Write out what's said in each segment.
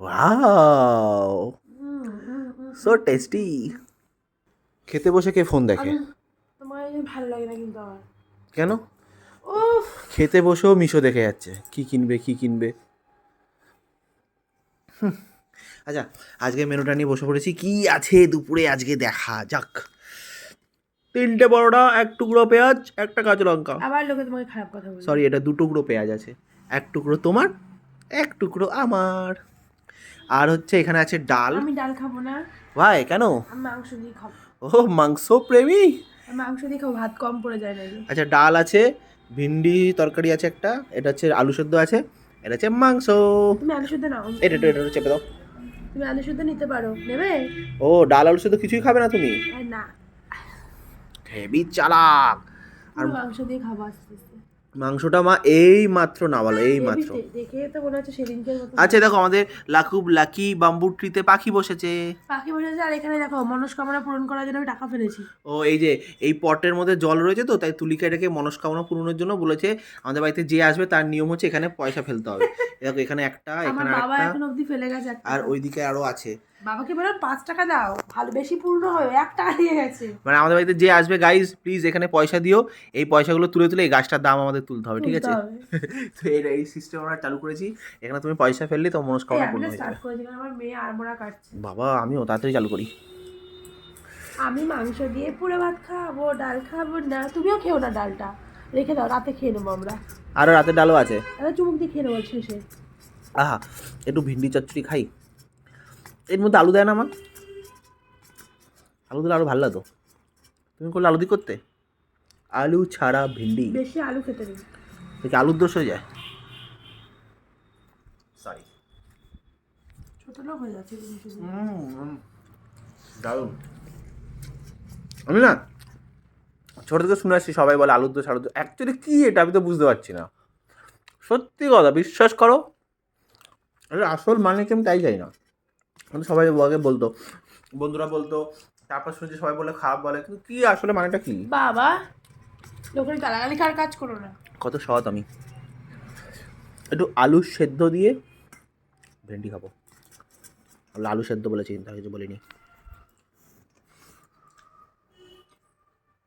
Wow. So tasty খেতে বসে কে phone দেখে তোমার ভালো লাগে না কিন্তু আমার কেন? উফ খেতে বসেও মিশো দেখে যাচ্ছে কি কিনবে কি কিনবে। আচ্ছা আজকে মেনুটা নিয়ে বসে পড়েছি। কি আছে দুপুরে আজকে দেখা যাক। তিনটে বড়টা এক টুকরো পেঁয়াজ একটা কাঁচা লঙ্কা। আবার লোকে তোমাকে খারাপ কথা বলে সরি এটা দু টুকরো পেঁয়াজ আছে। এক টুকরো তোমার এক টুকরো আমার। আর হচ্ছে এখানে আছে ডাল। আমি ডাল খাব না। ভাই কেন? মাংস দিয়ে খাব। ও মাংস প্রেমী মাংস দিয়ে খাব ভাত কম পড়ে যায় না আচ্ছা ডাল আছে ভিন্ডি তরকারি আছে একটা এটা হচ্ছে আলু সেদ্ধ আছে এটা হচ্ছে মাংস। তুমি আলু শুদ্ধ নাও। এটা এটা এটা চেপে দাও। তুমি আলু শুদ্ধ নিতে পারো। নেবে? ও ডাল আলু সেদ্ধ কিছুই খাবে না তুমি? না। হেভি চালাক। আর মাংস দিয়ে খাব আস্তে আস্তে। মাংসটা মা এই মাত্র নামালো এই মাত্র। আচ্ছা দেখো আমাদের লাকুব লাকি বাম্বু ট্রিতে পাখি বসেছে। পাখি বসেছে আর এখানে দেখো মনস্কামনা পূরণ করার জন্য আমি টাকা ফেলেছি। ও এই যে এই পটের মধ্যে জল রয়েছে তো তাই তুলিকা এটাকে মনস্কামনা পূরণের জন্য বলেছে। আমাদের বাড়িতে যে আসবে তার নিয়ম হচ্ছে এখানে পয়সা ফেলতে হবে। দেখো এখানে একটা এখানে বাবা একটা এখন অবধি ফেলে গেছে একটা। আর ওইদিকে আরও আছে। বাবাকে বললাম পাঁচ টাকা দাও ভালো বেশি পূর্ণ হয় এক টাকা দিয়ে গেছে। মানে আমাদের বাড়িতে যে আসবে গাইজ প্লিজ এখানে পয়সা দিও এই পয়সাগুলো তুলে তুলে এই গাছটার দাম আমাদের তুলতে হবে ঠিক আছে? তো এই এই সিস্টেম আমরা চালু করেছি এখানে তুমি পয়সা ফেললে তো মনস্কামনা পূর্ণ হয়ে যাবে। আমার মেয়ে আড়মোড়া কাটছে। বাবা আমিও তাড়াতাড়ি চালু করি। আমি মাংস দিয়ে পুরো ভাত খাব ডাল খাব না তুমিও খেও না ডালটা। রেখে দাও রাতে খেয়ে নেব আমরা। আরও রাতের ডালও আছে। চুমুক দিয়ে খেয়ে নেব শেষে আহা একটু ভিন্ডি চচ্চড়ি খাই। এর মধ্যে আলু দেয় না মা? আলু দিলে আরও ভালো লাগতো। তুমি করলে আলু দি করতে? আলু ছাড়া ভিন্ডি। বেশি আলু খেতে দেখি আলুর দোষ হয়ে যায়? সরি ছোট লোক হয়ে যাচ্ছে দারুণ। আমি না ছোট থেকে শুনে আসছি সবাই বলে আলুর দোষ আলুর দোষ। অ্যাকচুয়ালি কী এটা আমি তো বুঝতে পারছি না। সত্যি কথা বিশ্বাস করো। আসল মানে কি আমি তাই যাই না। সবাই আগে বলতো। বন্ধুরা বলতো তারপর শুনেছি সবাই বলে খারাপ বলে কিন্তু কি আসলে মানেটা কী? বাবা লোকের গালাগালি কার কাজ করো না। কত সৎ আমি। একটু আলু সেদ্ধ দিয়ে ভেন্ডি খাব। বলে আলু সেদ্ধ বলেছি কিন্তু আর কিছু বলিনি।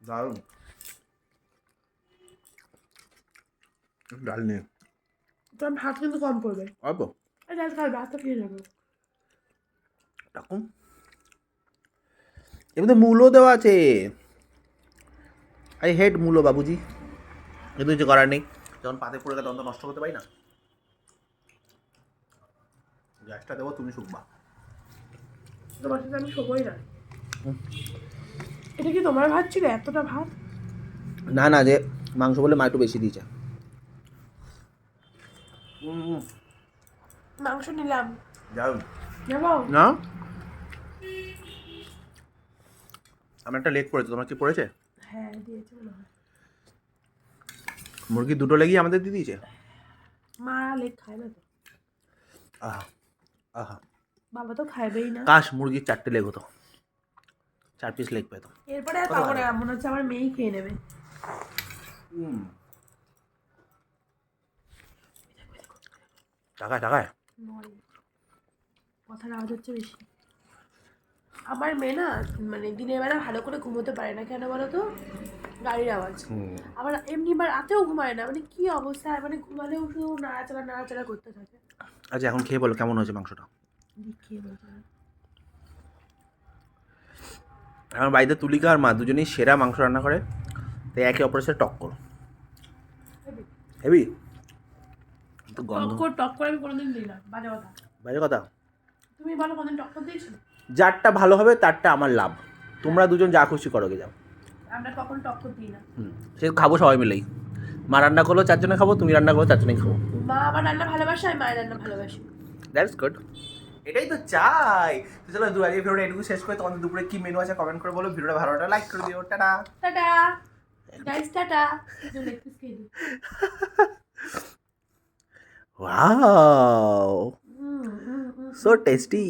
দারুণ। ডাল নিয়ে। তোমার ভাত কিন্তু কম পড়বে। অল্প? ডাল খাবে ভাত তো খেয়ে নেব। এরকম এর মধ্যে মূলও দেওয়া আছে। আই হেড মূলো বাবুজি। কিন্তু কিছু করার নেই। যখন পাতে পড়ে গেলে তখন নষ্ট করতে পারি না। গ্যাসটা দেবো তুমি শুকবা। তোমার সাথে আমি শোবই না এটা কি তোমার ভাত ছিল? এতটা ভাত? না না যে মাংস বলে মা একটু বেশি দিয়েছে। মাংস নিলাম। নেব? না? আমি একটা লেগ পড়েছে তোমার কি পড়েছে? হ্যাঁ দিয়েছে মনে হয়। মুরগি দুটো লেগই আমাদের দিয়ে দিয়েছে? মা লেগ খায় না তো। আহা আহা। বাবা তো খাইবেই না। কাশ মুরগির চারটে লেগ হতো। চার পিস লেগ পেতো এরপরে আর পাবো না মনে হচ্ছে আমার মেয়েই খেয়ে নেবে। টাকায় টাকায়। কথার আওয়াজ হচ্ছে বেশি। আমার মেয়ে না মানে দিনের বেলা ভালো করে ঘুমোতে পারে না। কেন বলো তো গাড়ির আওয়াজ। আবার এমনি বার রাতেও ঘুমায় না। মানে কি অবস্থা? মানে ঘুমালেও শুধু নাড়াচাড়া নাড়াচাড়া করতে থাকে। আচ্ছা এখন খেয়ে বলো কেমন হয়েছে মাংসটা? বলতে আমার বাড়িতে তুলিকা আর মা দুজনেই সেরা মাংস রান্না করে। তাই একে অপরের সাথে টক্কর তো গন্ধ। টক্কর টক্কর আমি কোনোদিন দিই না। বাজে কথা। বাইরে কথা? তুমি বলো কোনদিন টক্কর দিয়েছ? যারটা ভালো হবে তারটা আমার লাভ। তোমরা দুজন যা খুশি করো গে যাও। আমরা কখন টক্কর দিই না? হুম সে খাব সবাই মিলেই। মা রান্না করল চারজনে খাব তুমি রান্না করো চারজনেই খাব। মা আমার রান্না ভালোবাসে আমি মায়ের রান্না ভালোবাসি। দ্যাটস গুড এটাই তো চাই। তো চলো দু আগে ভিডিওটা এটুকু শেষ করে তোমাদের দুপুরে কি মেনু আছে কমেন্ট করে বলো ভিডিওটা ভালো লাইক করে দিও। Tata. Tata. Guys tata. Wow so tasty